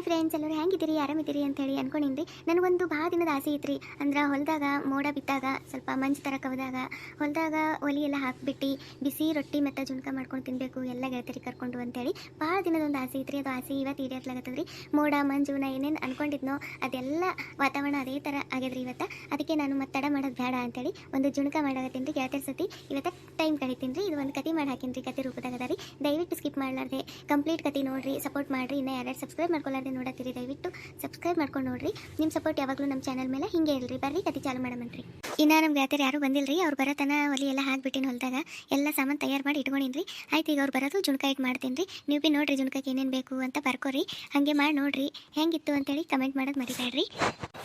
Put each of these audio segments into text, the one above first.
Hi friends ಎಲ್ಲರೂ ಹೆಂಗಿದ್ದೀರಿ? ಆರಾಮಿದ್ದೀರಿ ಅಂತ ಹೇಳಿ ಅನ್ಕೊಂಡಿನ್ರಿ ನನಗೊಂದು ಭಾಳ ದಿನದ ಆಸೆ ಐತ್ರಿ ಅಂದ್ರೆ ಹೊಲದಾಗ ಮೋಡ ಬಿದ್ದಾಗ, ಸ್ವಲ್ಪ ಮಂಜು ಥರ ಕವಿದಾಗ ಹೊಲದಾಗ ಒಲಿ ಎಲ್ಲ ಹಾಕ್ಬಿಟ್ಟು, ಬಿಸಿ ರೊಟ್ಟಿ ಮತ್ತು ಜುಣ್ಕ ಮಾಡ್ಕೊಂಡು ತಿನ್ನಬೇಕು ಎಲ್ಲ ಗೆಳತಿರಿ ಕರ್ಕೊಂಡು ಅಂತೇಳಿ ಭಾಳ ದಿನದೊಂದು ಆಸೆ ಐತ್ರಿ ಅದು ಆಸೆ ಇವತ್ತು ಈಡೇರ್ಲಾಗತ್ತದ್ರಿ. ಮೋಡ, ಮಂಜು, ನಾ ಏನೇನು ಅನ್ಕೊಂಡಿದ್ನೋ, ಅದೆಲ್ಲ ವಾತಾವರಣ ಅದೇ ಥರ ಆಗ್ಯದ್ರಿ ಇವತ್ತು. ಅದಕ್ಕೆ ನಾನು ಮತ್ತೆ ತಡ ಮಾಡೋದು ಬೇಡ ಅಂತೇಳಿ ಒಂದು ಜುಣ್ಕ ಮಾಡಾಕತ್ತೀನಿ ರೀ ಗೆಳತಿರ್ ಸತಿ. ಇವತ್ತು ಟೈಮ್ ಕಳಿತೀನಿ ರೀ ಇದು ಒಂದು ಕತೆ ಮಾಡಿ ಹಾಕಿನ್ರಿ ರೀ ಕತೆ ರೂಪದಾಗ ರೀ. ದಯವಿಟ್ಟು ಸ್ಕಿಪ್ ಮಾಡಲಾರ್ದೆ, ಕಂಪ್ಲೀಟ್ ಕತೆ ನೋಡ್ರಿ, ಸಪೋರ್ಟ್ ಮಾಡಿರಿ, ಇನ್ನೂ ಯಾರ್ಯಾರು ಸಬ್ಸ್ಕ್ರೈಬ್ ಮಾಡ್ಕೊಳ್ಳಾರ್ದೆ ನೋಡತ್ತೀರಿ, ದಯವಿಟ್ಟು ಸಬ್ಸ್ಕ್ರೈಬ್ ಮಾಡ್ಕೊಂಡು ನೋಡ್ರಿ. ನಿಮ್ಮ ಸಪೋರ್ಟ್ ಯಾವಾಗಲೂ ನಮ್ಮ ಚಾನಲ್ ಮೇಲೆ ಹಿಂಗೆ ಇಲ್ರಿ ಬರ್ರಿ ಕತೆ ಚಾಲು ಮಾಡಮನ್ರಿ. ಇನ್ನು ನಮ್ಗೆ ಯಾತ್ರೆ ಯಾರು ಬಂದಿಲ್ಲರಿ ಅವ್ರು ಬರತನ ಒಲಿ ಎಲ್ಲ ಹಾಕ್ಬಿಟ್ಟಿನ ಹೊಲದಾಗ. ಎಲ್ಲ ಸಾಮಾನು ತಯಾರು ಮಾಡಿ ಇಟ್ಕೊಂಡಿನ್ರಿ. ಆಯ್ತು, ಈಗ ಅವ್ರು ಬರೋದು ಜುಣ್ಕ ಇಟ್ಟು ಮಾಡ್ತೀನಿ ರೀ ನೀವು ಬಿ ನೋಡ್ರಿ ಜುಣ್ಕಕ್ಕೆ ಏನೇನು ಬೇಕು ಅಂತ ಬರ್ಕೋರಿ. ಹಾಗೆ ಮಾಡಿ ನೋಡ್ರಿ. ಹೆಂಗಿತ್ತು ಅಂತೇಳಿ ಕಮೆಂಟ್ ಮಾಡೋದು ಮರಿಬೇಡ್ರಿ.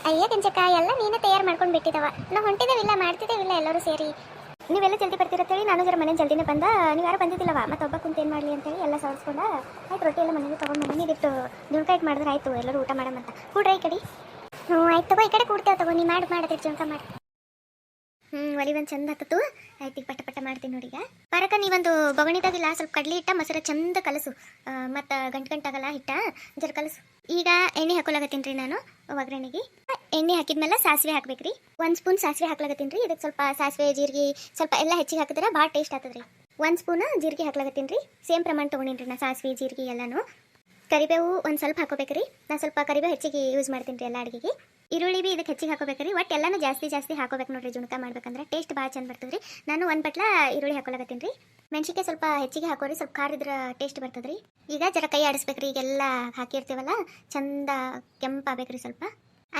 ಅಯ್ಯ, ಕಂಚಕ್ಕ, ಎಲ್ಲ ನೀನೇ ತಯಾರು ಮಾಡ್ಕೊಂಡು ಬಿಟ್ಟಿದವ. ನಾವು ಹೊಂಟಿದ್ದೇವಿಲ್ಲ ಮಾಡ್ತಿದ್ದೇವಿಲ್ಲ ಎಲ್ಲರೂ ಸೇರಿ. ನೀವೆಲ್ಲ ಜಲ್ದಿ ಬರ್ತಿರತ್ತೇಳಿ ನಾನು ಜರ ಮನೆ ಜಲ್ದಿನೇ ಬಂದ. ನೀವು ಯಾರು ಬಂದಿದ್ದಿಲ್ಲವ? ಮತ್ತೊಬ್ಬ ಕುಂತ ಏನು ಮಾಡಲಿ ಅಂತೇಳಿ ಎಲ್ಲ ಸವರ್ಸ್ಕೊಂಡ, ಆಯ್ತು ರೊಟ್ಟಿ ಎಲ್ಲ ಮನೆಗೆ ತೊಗೊಂಡು ಜುಣ್ಕ ಇಟ್ಟು ಮಾಡಿದ್ರೆ ಆಯ್ತು, ಎಲ್ಲರೂ ಊಟ ಮಾಡಮಂತ ಕೂಡ್ರ ಈ ಕಡೆ? ಹ್ಞೂ ಆಯ್ತು ತಗೋ, ಈ ಕಡೆ ಕೂಡ್ತೇವೆ ತಗೋ ನೀ ಮಾಡಿ ಮಾಡತ್ತೆ ಜುಣ್ಕ ಮಾಡಿ. ಹ್ಞೂ ಒಲಿ ಒಂದು ಚಂದ ಹತ್ತತು. ಆಯ್ತು, ಈಗ ಪಟ ಪಟ ಮಾಡ್ತೀನಿ ನೋಡಿ ಈಗ. ಪರಕ, ನೀವೊಂದು ಬೊಗಣಿದಾಗಿಲ್ಲ ಸ್ವಲ್ಪ ಕಡ್ಲಿ ಹಿಟ್ಟ, ಮೊಸರ ಚಂದ ಕಲಸು. ಮತ್ತು ಗಂಟು ಗಂಟಾಗಲ್ಲ ಹಿಟ್ಟ ಜರ ಕಲಸು. ಈಗ ಎಣ್ಣೆ ಹಾಕೊಳಗತ್ತೀನಿ ರೀ ನಾನು ಒಗ್ಗರಣೆಗೆ ಎಣ್ಣೆ ಹಾಕಿದ್ಮೇಲೆ ಸಾಸಿವೆ ಹಾಕ್ಬೇಕ್ರಿ. ಒಂದು ಸ್ಪೂನ್ ಸಾಸಿವೆ ಹಾಕ್ಲಾಗತ್ತೀನಿ ರೀ ಇದಕ್ಕೆ ಸ್ವಲ್ಪ ಸಾಸಿವೆ, ಜೀರಿಗೆ, ಸ್ವಲ್ಪ ಎಲ್ಲ ಹೆಚ್ಚಿಗೆ ಹಾಕಿದ್ರೆ ಭಾಳ ಟೇಸ್ಟ್ ಆಗ್ತದೆ ರೀ ಒಂದು ಸ್ಪೂನ್ ಜೀರಿಗೆ ಹಾಕ್ಲಾಗತ್ತೀನಿ ರೀ ಸೇಮ್ ಪ್ರಮಾಣ ತೊಗೊಂಡಿನಿ ರೀ ನಾ ಸಾಸಿವೆ, ಜೀರಿಗೆ ಎಲ್ಲನೂ. ಕರಿಬೇವು ಒಂದು ಸ್ವಲ್ಪ ಹಾಕೋಬೇಕ್ರಿ. ನಾನು ಸ್ವಲ್ಪ ಕರಿಬೇವು ಹೆಚ್ಚಿಗೆ ಯೂಸ್ ಮಾಡ್ತೀನಿ ರೀ ಎಲ್ಲ ಅಡಿಗೆಗೆ. ಈರುಳ್ಳಿ ಬಿ ಇದಕ್ಕೆ ಹೆಚ್ಚಿಗೆ ಹಾಕೋಬೇಕ್ರಿ. ಒಟ್ಟು ಎಲ್ಲನೂ ಜಾಸ್ತಿ ಜಾಸ್ತಿ ಹಾಕೋಬೇಕು ನೋಡ್ರಿ ಜುಣಕ ಮಾಡ್ಬೇಕಂದ್ರೆ ಟೇಸ್ಟ್ ಭಾಳ ಚಂದ ಬರ್ತದ್ರಿ. ನಾನು ಒಂದು ಬಟ್ಲ ಈರುಳ್ಳಿ ಹಾಕೊಳಕತ್ತೀನಿ ರೀ. ಮೆಣಸಿನ್ಕಾಯಿ ಸ್ವಲ್ಪ ಹೆಚ್ಚಿಗೆ ಹಾಕೋರಿ, ಸ್ವಲ್ಪ ಖಾರ ಟೇಸ್ಟ್ ಬರ್ತದ್ರಿ. ಈಗ ಜರ ಕೈ ಆಡಿಸ್ಬೇಕ್ರಿ, ಈಗೆಲ್ಲ ಹಾಕಿರ್ತೀವಲ್ಲ, ಚಂದ ಕೆಂಪಾಗಬೇಕ್ರಿ ಸ್ವಲ್ಪ.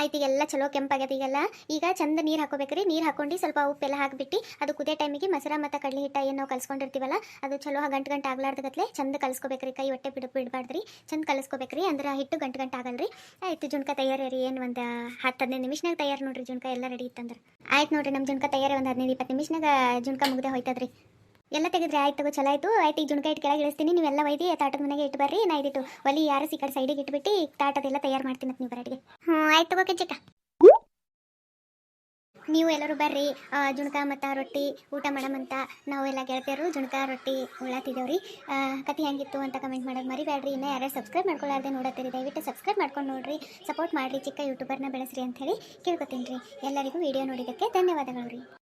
ಆಯ್ತು, ಈಗೆಲ್ಲ ಚಲೋ ಕೆಂಪಾಗ್ಯದ ಈಗೆಲ್ಲ. ಈಗ ಚಂದ ನೀರು ಹಾಕೋಬೇಕ್ರಿ. ನೀರು ಹಾಕೊಂಡು ಸ್ವಲ್ಪ ಉಪ್ಪೆಲ್ಲ ಹಾಕಿಬಿಟ್ಟು, ಅದು ಕುದೇ ಟೈಮಿಗೆ ಮೊಸರ ಮತ್ತು ಕಡಲೆ ಹಿಟ್ಟ ಏನು ನಾವು ಕಲ್ಸ್ಕೊಂಡಿರ್ತೀವಲ್ಲ, ಅದು ಚಲೋ ಗಂಟು ಗಂಟು ಆಗ್ಲಾರ್ದಗತ್ಲೆ ಚಂದ ಕಲಿಸ್ಕೋಬೇಕ್ರಿ. ಕೈ ಹೊಟ್ಟೆ ಬಿಡು ಬಿಡಬಾರ್ದ್ರಿ ಚಂದ ಕಲಿಸ್ಕೋಬೇಕ್ರಿ. ಅಂದ್ರೆ ಹಿಟ್ಟು ಗಂಟು ಗಂಟು ಆಗಲ್ರಿ. ಆಯ್ತು, ಜುಣ್ಕ ತಯಾರಿ ರೀ. ಏನು ಒಂದು ಹತ್ತು ಹದಿನೈದು ನಿಮಿಷನಾಗ ತಯಾರು ನೋಡ್ರಿ ಜುಣ್ಕ ಎಲ್ಲ ರೆಡಿ ಇತ್ತಂದ್ರೆ. ಆಯ್ತು ನೋಡ್ರಿ ನಮ್ಮ ಜುಣ್ಕ ತಯಾರಿ ಒಂದು ಹದಿನೈದು ಇಪ್ಪತ್ತು ನಿಮಿಷನಾಗ ಜುಣ್ಕ ಮುಗ್ದೆ ಹೋಯ್ತದ್ರಿ. ಎಲ್ಲ ತೆಗೆದ್ರೆ ಆಯ್ತು ತಗೋ, ಚಲೋ ಆಯ್ತು. ಆಯ್ತು, ಈ ಜುಣಕ ಇಟ್ಟು ಕೆಳಗೆ ಇಳಿಸ್ತೀನಿ. ನೀವೆಲ್ಲ ಒಯ್ದು, ತಾಟದ ಮನೆಗೆ ಇಟ್ಟು ಬರ್ರಿ. ನಾ ಇದಿಟ್ಟು ಒಲಿ ಯಾರು ಈ ಕಡೆ ಸೈಡಿಗೆ ಇಟ್ಬಿಟ್ಟು ತಾಟದೆಲ್ಲ ತಯಾರು ಮಾಡ್ತೀನಿ ನೀವು ಬರಟಿಗೆ ಹ್ಞೂ ಆಯ್ತು ತಗೋ ನೀವು ಎಲ್ಲರೂ ಬರ್ರಿ. ಜುಣಕ ಮತ್ತ ರೊಟ್ಟಿ, ಊಟ ಮಾಡಮಂತ ನಾವೆಲ್ಲ ಗೆಳತಿಯರು, ಜುಣಕ, ರೊಟ್ಟಿ ಉಳ್ಳಾತಿದ್ದೇವ್ರಿ ಕತೆ ಹೆಂಗಿತ್ತು ಅಂತ ಕಮೆಂಟ್ ಮಾಡೋದು ಮರಿಬೇಡ್ರಿ. ಇನ್ನೂ ಯಾರು ಸಬ್ಸ್ಕ್ರೈಬ್ ಮಾಡ್ಕೊಳ್ಳಾರ್ದೆ ನೋಡತ್ತೀರಿ, ದಯವಿಟ್ಟು ಸಬ್ಸ್ಕ್ರೈಬ್ ಮಾಡ್ಕೊಂಡು ನೋಡ್ರಿ. ಸಪೋರ್ಟ್ ಮಾಡಿರಿ ಚಿಕ್ಕ ಯೂಟ್ಯೂಬರ್ನ ಬೆಳೆಸ್ರಿ ಅಂತ ಹೇಳಿ ಕೇಳ್ಕೊತೀನಿ ರೀ. ಎಲ್ಲರಿಗೂ ವಿಡಿಯೋ ನೋಡಿದ್ದಕ್ಕೆ ಧನ್ಯವಾದಗಳು ರೀ.